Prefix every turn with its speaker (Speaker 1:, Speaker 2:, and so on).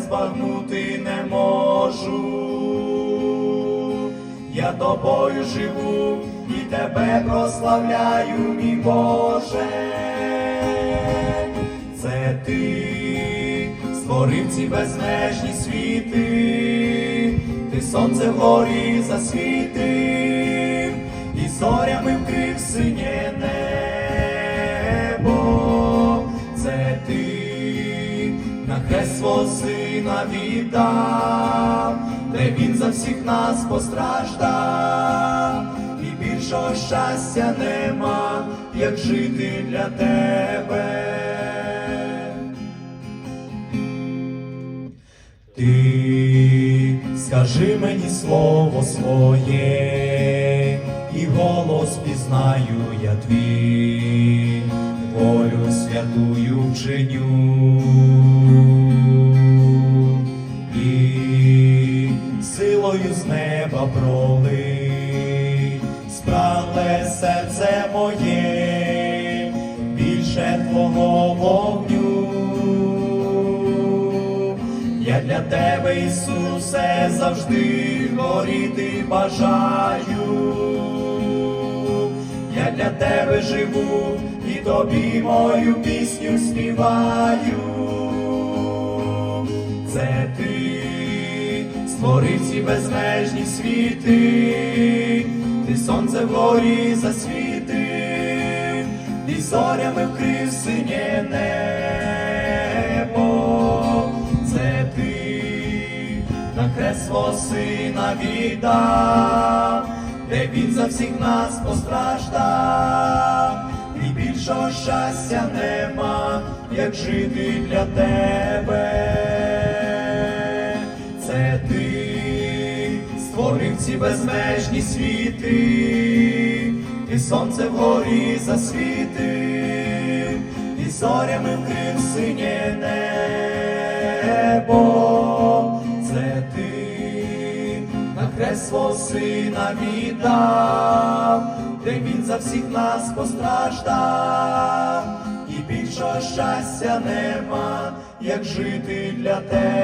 Speaker 1: збагнути не можу. Я тобою живу і тебе прославляю, мій Боже. Це ти створив ці безмежні світи, ти сонце вгорі засвітив, на хрест свого сина віддав, де він за всіх нас постраждав, і більшого щастя нема, як жити для тебе. Ти скажи мені слово своє, і голос пізнаю я твій, волю святую вченю. З неба пролий, серце моє, більше твого вогню. Я для тебе, Ісусе, завжди горіти бажаю. Я для тебе живу і тобі мою пісню співаю. Це ти створив ці безмежні світи, ти сонце вгорі засвітив, і зорями вкрив синє небо. Це ти на свого сина віддав, де він за всіх нас постраждав, і більшого щастя нема, як жити для тебе. Ці безмежні світи, і сонце вгорі засвітив, і зорями вкрив синє небо. Це ти на хрест сина віддав, де він за всіх нас постраждав, і більшого щастя нема, як жити для тебе.